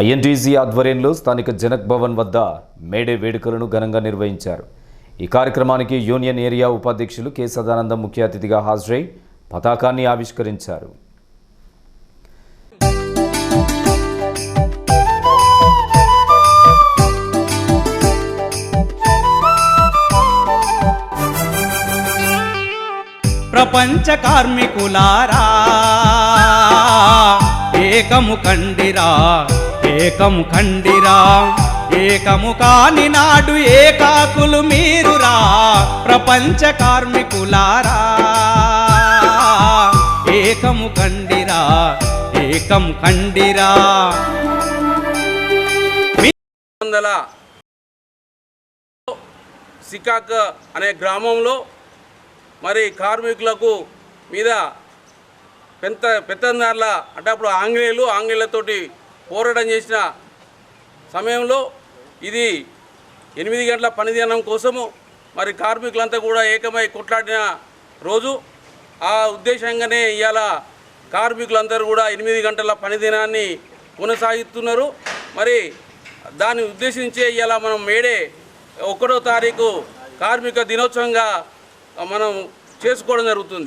INTUC ఆధ్వర్యంలో స్థానిక జనక్ భవన్ వద్ద మేడే వేడుకలను ఘనంగా నిర్వహించారు. ఈ కార్యక్రమానికి యూనియన్ ఏరియా ఉపాధ్యక్షులు కె సదానందం ముఖ్య అతిథిగా హాజరై పతాకాన్ని ఆవిష్కరించారు. ప్రపంచ కార్మికులారా ఏకము కండిరా ఏకము కండిరా. ఏకము కాని నాడు ఏకాకులు మీరురా ప్రపంచ కార్మికులారా. ఏకము కండిరా ఏకం కండిరా. వందల సికాక్ అనే గ్రామంలో మరి కార్మికులకు మీద పెంత పెత్తందారుల అంటే అప్పుడు ఆంగ్లేయులు ఆంగ్లేయులతోటి పోరాటం చేసిన సమయంలో ఇది ఎనిమిది గంటల పనిదినం కోసము మరి కార్మికులంతా కూడా ఏకమై కొట్లాడిన రోజు. ఆ ఉద్దేశంగానే ఇవాళ కార్మికులందరూ కూడా ఎనిమిది గంటల పనిదినాన్ని కొనసాగిస్తున్నారు. మరి దాన్ని ఉద్దేశించే ఇవాళ మనం మేడే ఒకటో తారీఖు కార్మిక దినోత్సవంగా మనం చేసుకోవడం జరుగుతుంది.